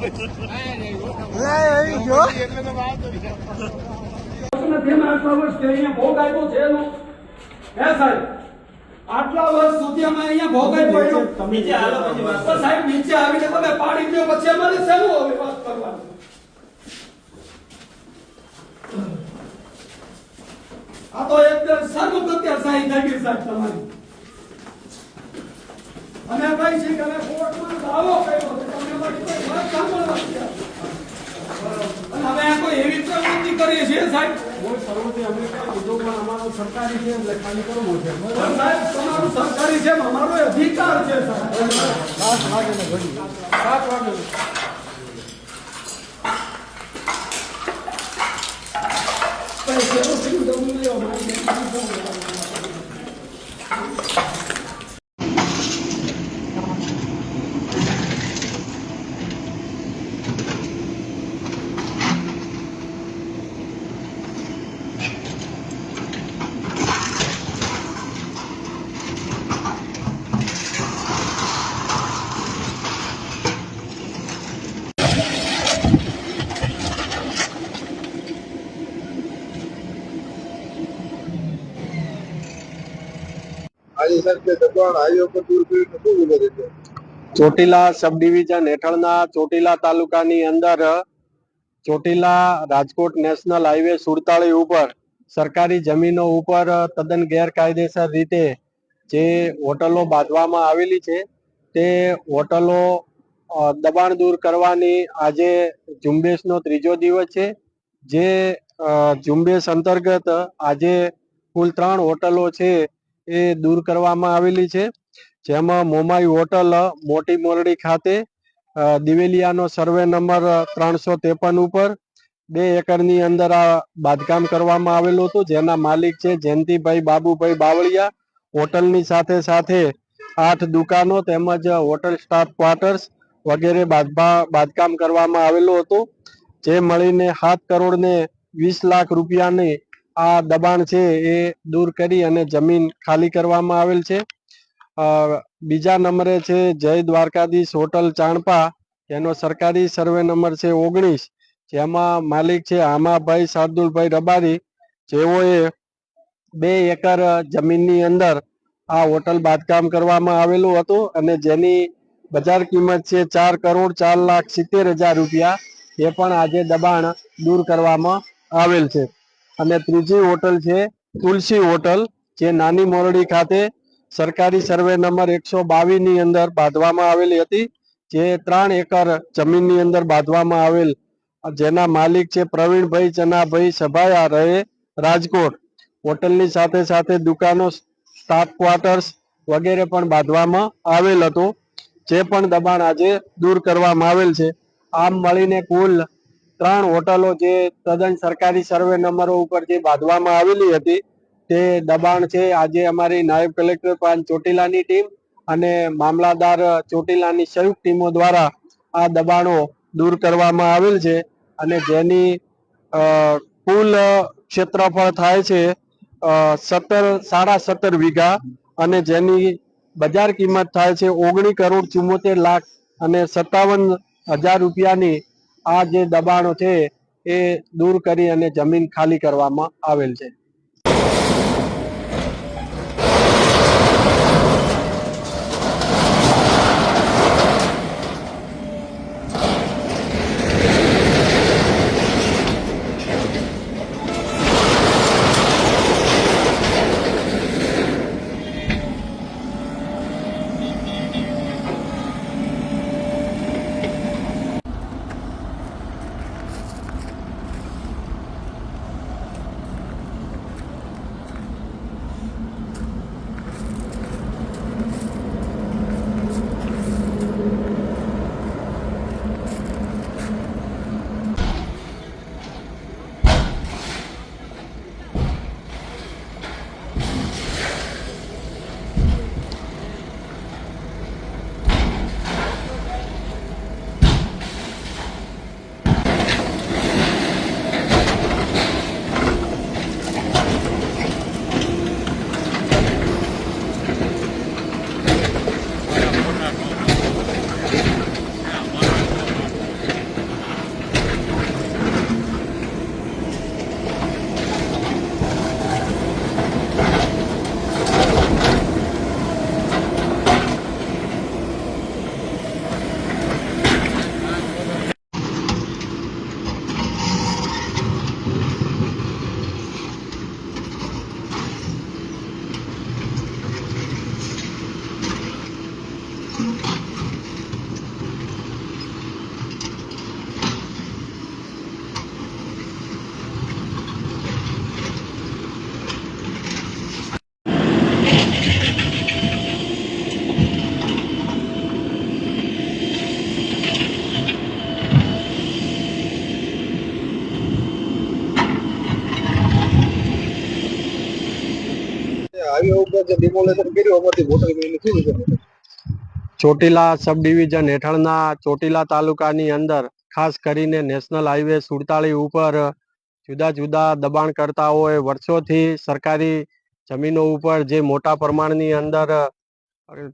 અમે આ તો એકદમ સારું પ્રત્યાશાહી થઈ સાહેબ તમારી અમે કઈ છે કે કોર્ટમાં દાવો કર્યો તમે અમારી કોઈ વાત સાંભળવા તૈયાર નથી. અને હવે આ કોઈ એવી પ્રવૃત્તિ કરીએ છીએ સાહેબ? કોઈ કીધું પણ અમારું સરકારી છે, એટલે સાહેબ, તમારું સરકારી છે અમારો અધિકાર છે, સાહેબ. સાત વાગે ને ઘડી સાત વાગે શેનું થયું તો હું લેવા ચોટીલા સબ ડિવિઝન હેઠળના ચોટીલા તાલુકાની અંદર, ચોટીલા રાજકોટ નેશનલ હાઈવે સુડતાળી ઉપર સરકારી જમીનો ઉપર તદ્દન ગેરકાયદેસર રીતે જે હોટલો બાંધવામાં આવેલી છે, તે હોટલો દબાણ દૂર કરવાની આજે ઝુંબેશનો ત્રીજો દિવસ છે, જે ઝુંબેશ અંતર્ગત આજે કુલ ત્રણ હોટલો છે એ દૂર કરવામાં આવેલી છે. જેમાં મોમાઈ હોટલ, મોટી મોરડી ખાતે દિવેલિયાનો સર્વે નંબર ત્રણસો ત્રેપન ઉપર બે એકરની અંદર આ બાંધકામ કરવામાં આવેલું હતું. જેના માલિક છે જયંતિભાઈ બાબુભાઈ બાવળિયા. હોટલની સાથે સાથે આઠ દુકાનો તેમજ હોટલ સ્ટાફ ક્વાર્ટર્સ વગેરે બાંધકામ કરવામાં આવેલું હતું. જે મળીને સાત કરોડ ને વીસ લાખ રૂપિયાની આ દબાણ છે એ દૂર કરી અને જમીન ખાલી કરવામાં આવેલ છે. બીજા નંબરે છે જય દ્વારકાધીશ હોટલ ચાણપા. એનો સરકારી સર્વે નંબર છે ઓગણીસ. જેમાં માલિક છે આમાભાઈ શાર્દુલભાઈ રબારી. જેઓએ બે એકર જમીનની અંદર આ હોટલ બાંધકામ કરવામાં આવેલું હતું અને જેની બજાર કિંમત છે ચાર કરોડ ચાર લાખ સિત્તેર હજાર રૂપિયા. એ પણ આજે દબાણ દૂર કરવામાં આવેલ છે. અને ત્રીજી હોટલ છે તુલસી હોટલ, જે નાની મોરડી ખાતે સરકારી સર્વે નંબર એકસો ની અંદર બાંધવામાં આવેલી હતી, જે ત્રણ એકર જમીનની અંદર બાંધવામાં આવેલ. જેના માલિક છે પ્રવીણભાઈ ચનાભાઈ સભાયા રહે રાજકોટ. હોટલની સાથે સાથે દુકાનો સ્ટાફ ક્વાર્ટર્સ વગેરે પણ બાંધવામાં આવેલ હતું. જે પણ દબાણ આજે દૂર કરવામાં આવેલ છે. આમ મળીને કુલ ત્રણ હોટલો જે તદ્દન સરકારી સર્વે નંબરો ઉપર જે બાંધવામાં આવેલી હતી, તે દબાણ છે. આજે અમારી નાયબ કલેક્ટર પાન ચોટીલાની ટીમ અને મામલાદાર ચોટીલાની સંયુક્ત ટીમો દ્વારા આ દબાણો દૂર કરવામાં આવેલ છે અને જેની કુલ ક્ષેત્રફળ થાય છે સત્તર, સાડા સત્તર વીઘા અને જેની બજાર કિંમત થાય છે ઓગણી કરોડ ચુમ્મોતેર લાખ અને સત્તાવન હજાર રૂપિયાની આ જે દબાણો છે એ દૂર કરી અને જમીન ખાલી કરવામાં આવેલ છે. ચોટીલા સબ ડિવિઝન હેઠળના ચોટીલા તાલુકાની અંદર ખાસ કરીને નેશનલ હાઈવે સુડતાળી ઉપર જુદા જુદા દબાણકર્તાઓએ વર્ષોથી સરકારી જમીનો ઉપર જે મોટા પ્રમાણની અંદર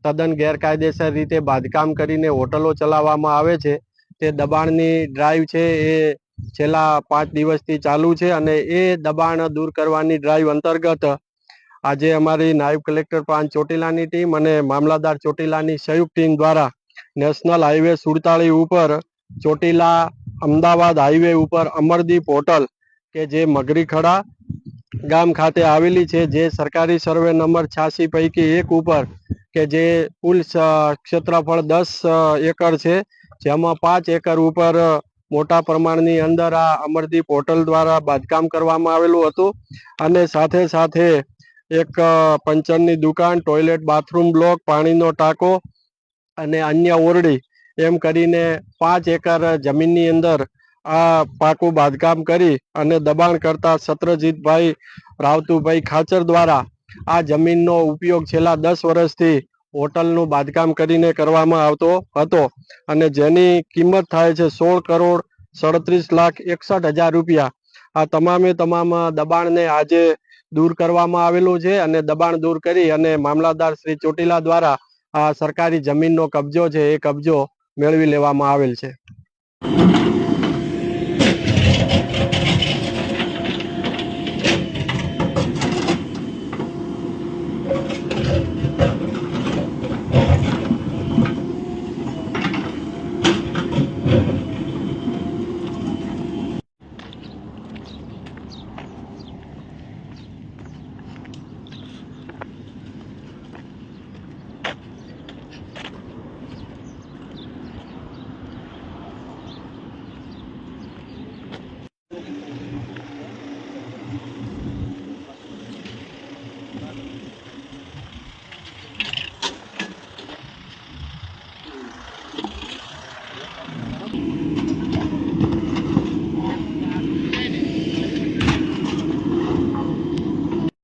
તદ્દન ગેરકાયદેસર રીતે બાંધકામ કરીને હોટલો ચલાવવામાં આવે છે, તે દબાણની ડ્રાઈવ છે એ છેલ્લા પાંચ દિવસથી ચાલુ છે અને એ દબાણ દૂર કરવાની ડ્રાઈવ અંતર્ગત આજે અમારી નાયબ કલેક્ટર પાંચ ચોટીલાની ટીમ અને મામલાદાર ચોટીલાની સંયુક્ત ટીમ દ્વારા નેશનલ હાઈવે સુડતાળી ઉપર ચોટીલા અમદાવાદ હાઈવે ઉપર અમરદીપ હોટલ કે જે મગરીખડા ગામ ખાતે આવેલી છે, જે સરકારી સર્વે નંબર છ્યાસી પૈકી એક ઉપર કે જે કુલ ક્ષેત્રફળ દસ એકર છે, જેમાં પાંચ એકર ઉપર મોટા પ્રમાણની અંદર આ અમરદીપ હોટલ દ્વારા બાંધકામ કરવામાં આવેલું હતું અને સાથે સાથે એક પંચરની દુકાન ટોયલેટ બાથરૂમ બ્લોક પાણીનો ટાંકો અને અન્ય ઓરડી. એમ કરીને પાંચ એકર જમીનની અંદર આ પાકું બાંધકામ કરી અને દબાણ કરતા સત્રજીતભાઈ, રાવતુભાઈ ખાચર દ્વારા આ જમીનનો ઉપયોગ છેલ્લા દસ વર્ષથી હોટલનું બાંધકામ કરીને કરવામાં આવતો હતો અને જેની કિંમત થાય છે સોળ કરોડ સડત્રીસ લાખ એકસઠ હજાર રૂપિયા. આ તમામે તમામ દબાણને આજે દૂર કરવામાં આવેલું છે અને દબાણ દૂર કરી અને મામલાદાર શ્રી ચોટીલા દ્વારા આ સરકારી જમીનનો કબજો છે એ કબજો મેળવી લેવામાં આવેલ છે.